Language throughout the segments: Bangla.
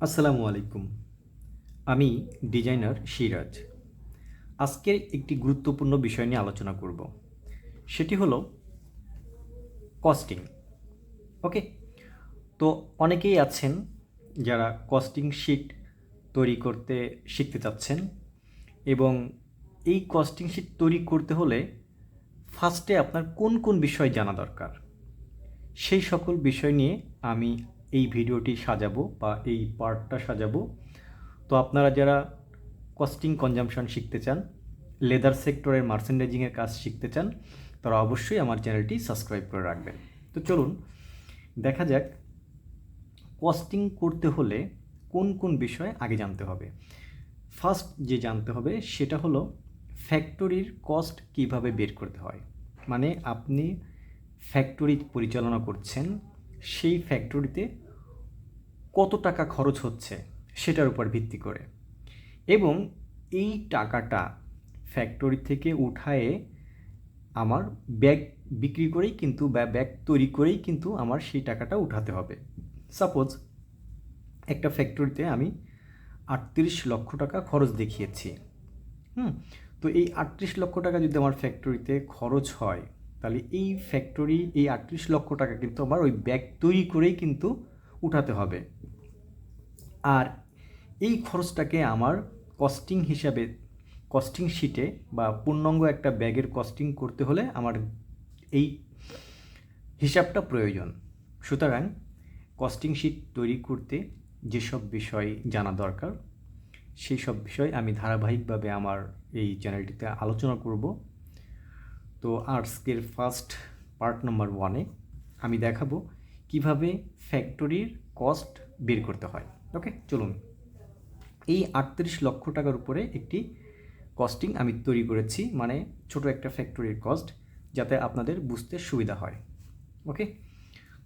আসসালামু আলাইকুম। আমি ডিজাইনার সিরাজ। আজকের একটি গুরুত্বপূর্ণ বিষয় নিয়ে আলোচনা করব। সেটি হলো কস্টিং ওকে তো অনেকেই আছেন যারা কস্টিং শিট তৈরি করতে শিখতে চাচ্ছেন এবং এই কস্টিং শিট তৈরি করতে হলে ফার্স্টে আপনার কোন কোন বিষয় জানা দরকার? সেই সকল বিষয় নিয়ে আমি এই ভিডিওটি সাজাবো বা এই পার্টটা সাজাবো। তো আপনারা যারা কস্টিং কনজামশন শিখতে চান লেদার সেক্টরের মার্চেন্ডাইজিংয়ের কাজ শিখতে চান, তারা অবশ্যই আমার চ্যানেলটি সাবস্ক্রাইব করে রাখবেন। তো চলুন, দেখা যাক কস্টিং করতে হলে কোন কোন বিষয় আগে জানতে হবে। ফার্স্ট যে জানতে হবে, সেটা হলো ফ্যাক্টরির কস্ট কীভাবে বের করতে হয়। মানে আপনি ফ্যাক্টরি পরিচালনা করছেন সেই ফ্যাক্টরিতে কত টাকা খরচ হচ্ছে সেটার উপর ভিত্তি করে। এবং এই টাকাটা ফ্যাক্টরি থেকে উঠায়ে আমার ব্যাগ বিক্রি করেই কিন্তু বা ব্যাগ তৈরি করেই কিন্তু আমার সেই টাকাটা উঠাতে হবে। সাপোজ একটা ফ্যাক্টরিতে আমি আটত্রিশ লক্ষ টাকা খরচ দেখিয়েছি। হুম, তো এই আটত্রিশ লক্ষ টাকা যদি আমার ফ্যাক্টরিতে খরচ হয় তাহলে এই ফ্যাক্টরি এই আটত্রিশ লক্ষ টাকা কিন্তু আমার ওই ব্যাগ তৈরি করেই কিন্তু উঠাতে হবে। আর এই খরচটাকে আমার কস্টিং হিসাবে কস্টিং শিটে বা পূর্ণাঙ্গ একটা ব্যাগের কস্টিং করতে হলে আমার এই হিসাবটা প্রয়োজন। সুতরাং কস্টিং শিট তৈরি করতে যেসব বিষয় জানা দরকার, সেই সব বিষয় আমি ধারাবাহিকভাবে আমার এই চ্যানেলটিতে আলোচনা করব। তো আর্টসকের ফার্স্ট পার্ট নাম্বার ওয়ানে আমি দেখাবো কীভাবে ফ্যাক্টরির কস্ট বের করতে হয়। ওকে চলুন। এই আটত্রিশ লক্ষ টাকার উপরে একটি কস্টিং আমি তৈরি করেছি মানে ছোট একটা ফ্যাক্টরির কস্ট যাতে আপনাদের বুঝতে সুবিধা হয়। ওকে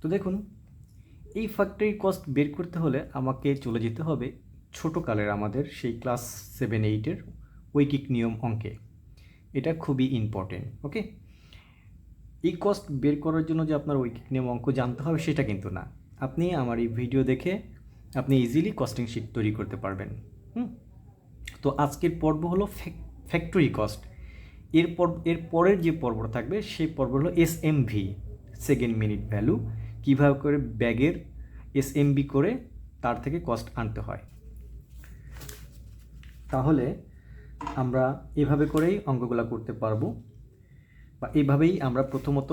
তো দেখুন, এই ফ্যাক্টরি কস্ট বের করতে হলে আমাকে চলে যেতে হবে ছোট কালের আমাদের সেই ক্লাস সেভেন এইটের ঐকিক নিয়ম অঙ্কে। এটা খুবই ইম্পর্টেন্ট ওকে এই কস্ট বের করার জন্য যে আপনার ঐকিক নিয়ম অঙ্ক জানতে হবে সেটা কিন্তু না। আপনি আমার এই ভিডিও দেখে আপনি ইজিলি কস্টিং শিট তৈরি করতে পারবেন, হুম? তো আজকের পর্ব হলো ফ্যাক্টরি কস্ট এর পর, এর পরের যে পর্বটা থাকবে সেই পর্ব হলো S M V second minute value কীভাবে করে ব্যাগের এস এম বি করে তার থেকে কস্ট আনতে হয়। তাহলে আমরা এভাবে করেই অঙ্কগুলো করতে পারব বা এইভাবেই আমরা প্রথমত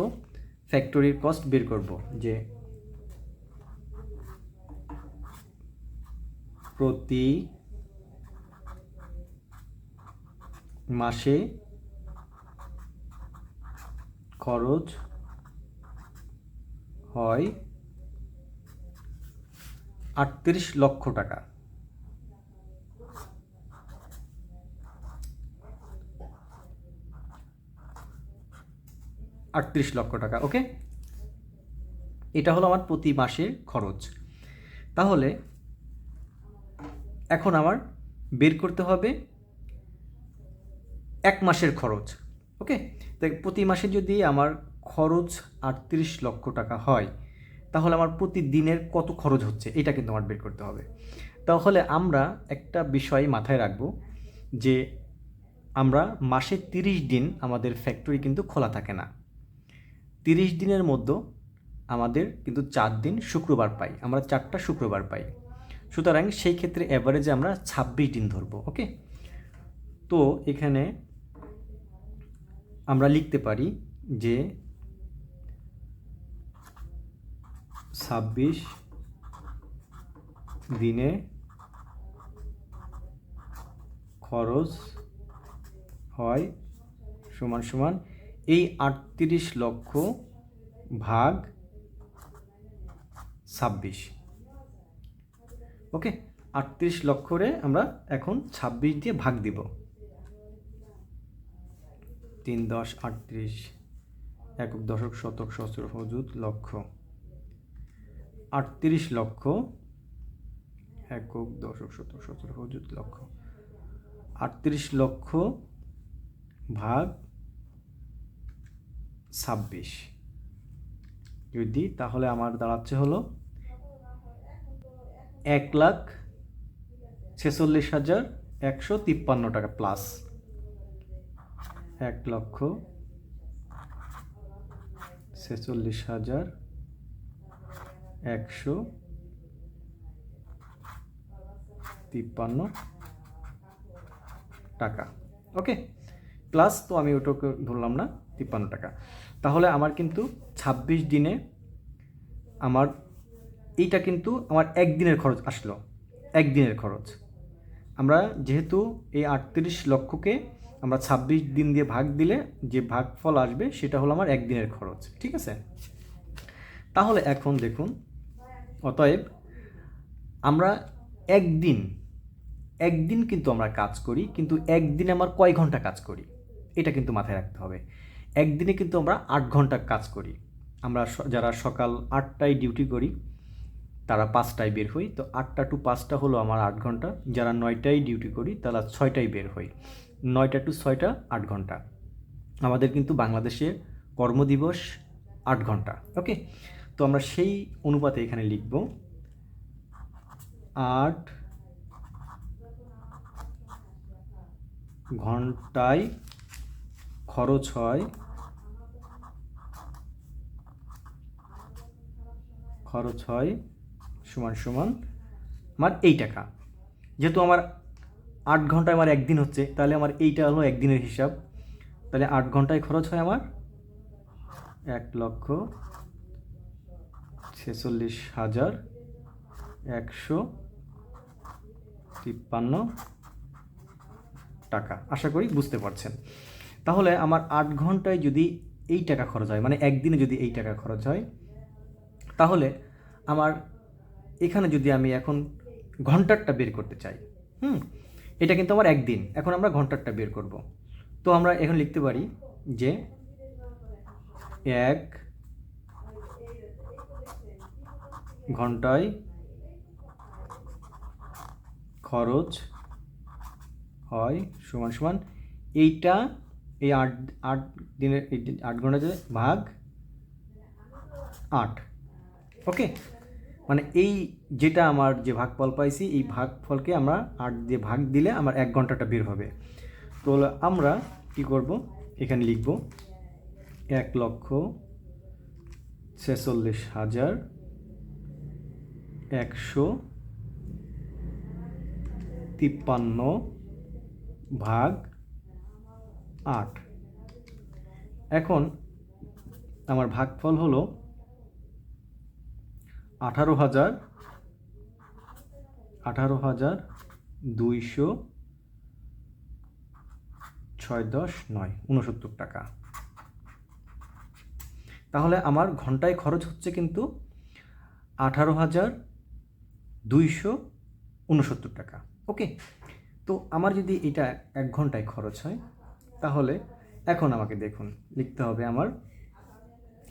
ফ্যাক্টরির কস্ট বের করব যে প্রতি মাসে খরচ হয় আটত্রিশ লক্ষ টাকা। আটত্রিশ লক্ষ টাকা ওকে এটা হলো আমার প্রতি মাসের খরচ। তাহলে এখন আমার বের করতে হবে এক মাসের খরচ ওকে তাই প্রতি মাসে যদি আমার খরচ আটত্রিশ লক্ষ টাকা হয়, তাহলে আমার প্রতিদিনের কত খরচ হচ্ছে, এটা কিন্তু আমার বের করতে হবে। তাহলে আমরা একটা বিষয় মাথায় রাখব যে আমরা মাসে তিরিশ দিন আমাদের ফ্যাক্টরি কিন্তু খোলা থাকে না। তিরিশ দিনের মধ্যে আমাদের কিন্তু চার দিন শুক্রবার পাই, আমরা চারটা শুক্রবার পাই। সুতরাং সেই ক্ষেত্রে অ্যাভারেজে আমরা ছাব্বিশ দিন ধরবো ওকে তো এখানে আমরা লিখতে পারি যে ছাব্বিশ দিনে খরচ হয় সমান সমান এই আটত্রিশ লক্ষ ভাগ ছাব্বিশ। ওকে, আটত্রিশ লক্ষরে আমরা এখন ছাব্বিশ দিয়ে ভাগ দিব। তিন দশ আটত্রিশ, একক দশক শতক সহস্র হজুদ লক্ষ। আটত্রিশ লক্ষ একক দশক শতক সহস্র হজুদ লক্ষ। আটত্রিশ লক্ষ ভাগ ছাব্বিশ। যদি, তাহলে আমার দাঁড়াচ্ছে হলো এক লাখ ছেচল্লিশ হাজার একশো তিপ্পান্ন টাকা প্লাস এক লক্ষ ছেচল্লিশ হাজার একশো তিপ্পান্ন টাকা। ওকে প্লাস তো আমি ওটাকে ধরলাম না, তিপ্পান্ন টাকা। তাহলে আমার কিন্তু ছাব্বিশ দিনে আমার এইটা কিন্তু আমার একদিনের খরচ আসলো, একদিনের খরচ। আমরা যেহেতু এই আটত্রিশ লক্ষকে আমরা ছাব্বিশ দিন দিয়ে ভাগ দিলে যে ভাগফল আসবে সেটা হলো আমার একদিনের খরচ, ঠিক আছে? তাহলে এখন দেখুন, অতএব আমরা একদিন একদিন কিন্তু আমরা কাজ করি, কিন্তু একদিনে আমার কয় ঘণ্টা কাজ করি? এটা কিন্তু মাথায় রাখতে হবে। একদিনে কিন্তু আমরা আট ঘণ্টা কাজ করি। আমরা যারা সকাল আটটায় ডিউটি করি, তারা পাঁচটায় বের হই। তো আটটা টু পাঁচটা হলো আমার আট ঘণ্টা। যারা নয়টায় ডিউটি করি, তারা ছয়টায় বের হই। নয়টা টু ছয়টা আট ঘণ্টা। আমাদের কিন্তু বাংলাদেশে কর্মদিবস আট ঘণ্টা, ওকে? তো আমরা সেই অনুপাতে এখানে লিখব আট ঘন্টায় খরচ হয় খরচ হয় সমান সমান আমার এই টাকা। যেহেতু আমার আট ঘন্টায় আমার একদিন হচ্ছে, তাহলে আমার এইটা হলো একদিনের হিসাব। তাহলে আট ঘন্টায় খরচ হয় আমার এক লক্ষ ছেচল্লিশ হাজার একশো তিপ্পান্ন টাকা। আশা করি বুঝতে পারছেন। তাহলে আমার আট ঘন্টায় যদি এই টাকা খরচ হয় মানে একদিনে যদি এই টাকা খরচ হয় তাহলে আমার এখানে যদি আমি এখন ঘন্টারটা বের করতে চাই, হুম, এটা কিন্তু আমার একদিন, এখন আমরা ঘন্টারটা বের করব। তো আমরা এখন লিখতে পারি যে এক ঘন্টায় খরচ হয় সমান সমান এইটা এই আট আট দিনের আট ঘণ্টা ভাগ আট। ওকে মানে এই যেটা আমার যে ভাগফল পাইছি, এই ভাগফলকে আমরা আট দিয়ে ভাগ দিলে আমার এক ঘন্টাটা বের হবে। তো আমরা কি করব? এখানে লিখব এক লক্ষ ছেচল্লিশ হাজার একশো তিপ্পান্ন ভাগ আট। এখন আমার ভাগফল হলো আঠারো হাজার আঠারো হাজার দুইশো ছয় দশ নয়, উনসত্তর টাকা। তাহলে আমার ঘন্টায় খরচ হচ্ছে কিন্তু আঠারো হাজার দুইশো উনসত্তর টাকা। ওকে? তো আমার যদি এটা এক ঘন্টায় খরচ হয়, তাহলে এখন আমাকে দেখুন, লিখতে হবে আমার।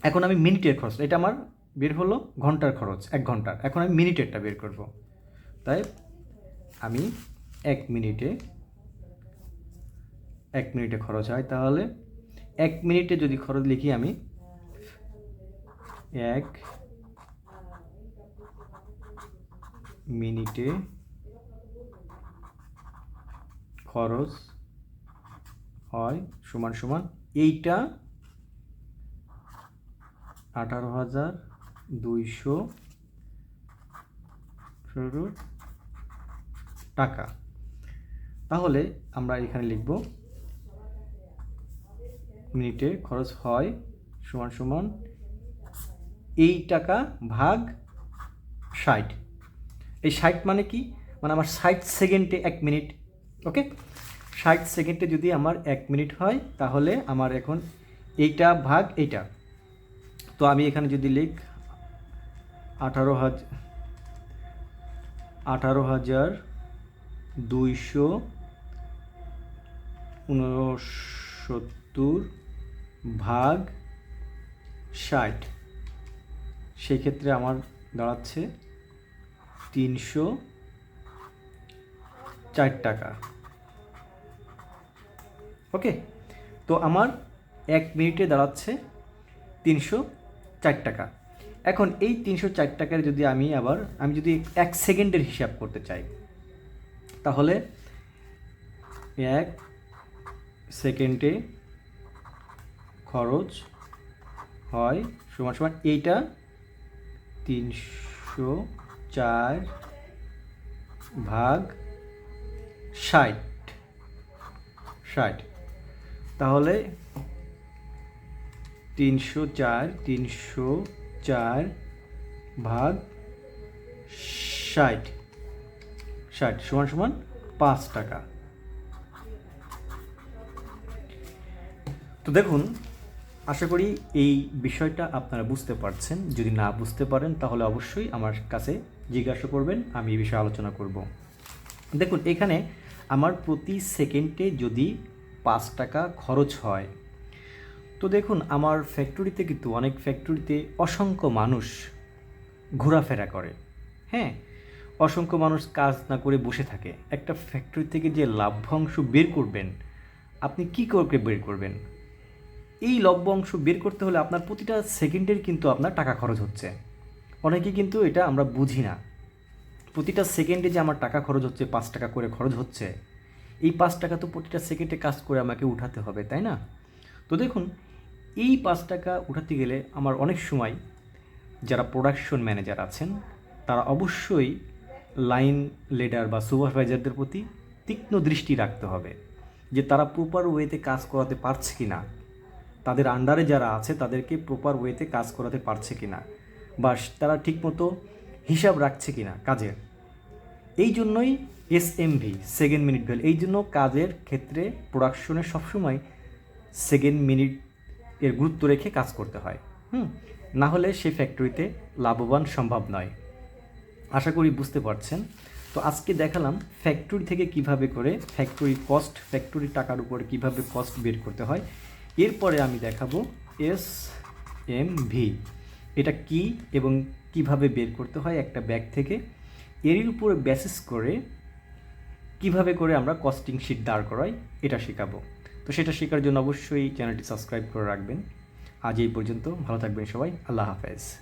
এখন আমি মিনিটের খরচ, এটা আমার বের হলো ঘণ্টার খরচ, এক ঘণ্টার। এখন আমি মিনিটেরটা বের করব। তাই আমি এক মিনিটে এক মিনিটে খরচ হয়। তাহলে এক মিনিটে যদি খরচ লিখি আমি এক মিনিটে খরচ হয় সমান সমান এইটা আঠারো হাজার দুইশো ষোলো টাকা। তাহলে আমরা এখানে লিখব, মিনিটে খরচ হয় সমান সমান এই টাকা ভাগ ষাট। এই ষাট মানে কি? মানে আমার ষাট সেকেন্ডে এক মিনিট, ওকে? ষাট সেকেন্ডে যদি আমার এক মিনিট হয়, তাহলে আমার এখন এইটা ভাগ এইটা। তো আমি এখানে যদি লিখ আঠারো হাজার আঠারো হাজার দুইশো উনসত্তর ভাগ ষাট। সেক্ষেত্রে আমার দাঁড়াচ্ছে তিনশো চার টাকা। ওকে, তো আমার এক মিনিটে দাঁড়াচ্ছে তিনশো চার টাকা। এখন এই তিনশো চার টাকার যদি আমি আবার, আমি যদি এক সেকেন্ডের হিসাব করতে চাই, তাহলে এক সেকেন্ডে খরচ হয় সমান সমান এইটা তিনশো চার ভাগ ষাট। ষাট। তাহলে তিনশো চার, তিনশো চার ভাগ ষাট। ষাট সমান সমান পাঁচ টাকা। তো দেখুন, আশা করি এই বিষয়টা আপনারা বুঝতে পারছেন। যদি না বুঝতে পারেন, তাহলে অবশ্যই আমার কাছে জিজ্ঞাসা করবেন, আমি এই বিষয়ে আলোচনা করব। দেখুন, এখানে আমার প্রতি সেকেন্ডে যদি পাঁচ টাকা খরচ হয় তো দেখুন, আমার ফ্যাক্টরিতে কিন্তু অনেক ফ্যাক্টরিতে অসংখ্য মানুষ ঘোরাফেরা করে। হ্যাঁ অসংখ্য মানুষ কাজ না করে বসে থাকে। একটা ফ্যাক্টরি থেকে যে লাভ্যাংশ বের করবেন, আপনি কি করে বের করবেন? এই লভ্য অংশ বের করতে হলে আপনার প্রতিটা সেকেন্ডের কিন্তু আপনার টাকা খরচ হচ্ছে। অনেকে কিন্তু এটা আমরা বুঝি না। প্রতিটা সেকেন্ডে যে আমার টাকা খরচ হচ্ছে, পাঁচ টাকা করে খরচ হচ্ছে, এই পাঁচ টাকা তো প্রতিটা সেকেন্ডে কাজ করে আমাকে উঠাতে হবে, তাই না? তো দেখুন এই পাঁচ টাকা উঠাতে গেলে আমার অনেক সময় যারা প্রোডাকশন ম্যানেজার আছেন, তারা অবশ্যই লাইন লিডার বা সুপারভাইজারদের প্রতি তীক্ষ্ণ দৃষ্টি রাখতে হবে যে তারা প্রপার ওয়েতে কাজ করাতে পারছে কি না তাদের আন্ডারে যারা আছে, তাদেরকে প্রপার ওয়েতে কাজ করাতে পারছে কি না বা তারা ঠিকমতো হিসাব রাখছে কি না কাজের এই জন্যই S M V second minute value এই জন্য কাজের ক্ষেত্রে প্রোডাকশনে সবসময় সেকেন্ড মিনিট এর গুরুত্ব রেখে কাজ করতে হয়। হুম? না হলে সেই ফ্যাক্টরিতে লাভবান সম্ভব নয়। আশা করি বুঝতে পারছেন। তো আজকে দেখালাম ফ্যাক্টরি থেকে কীভাবে করে ফ্যাক্টরি কস্ট ফ্যাক্টরি টাকার উপর কীভাবে কস্ট বের করতে হয়। এরপরে আমি দেখাবো এস এম ভি এটা কি এবং কীভাবে বের করতে হয় একটা ব্যাগ থেকে। এর উপরে বেসিস করে কীভাবে করে আমরা কস্টিং শিট দাঁড় করাই, এটা শেখাবো। তো সেটা শেখার জন্য অবশ্যই চ্যানেলটি সাবস্ক্রাইব করে রাখবেন। আজ এই পর্যন্ত ভালো থাকবেন সবাই। আল্লাহ হাফেজ।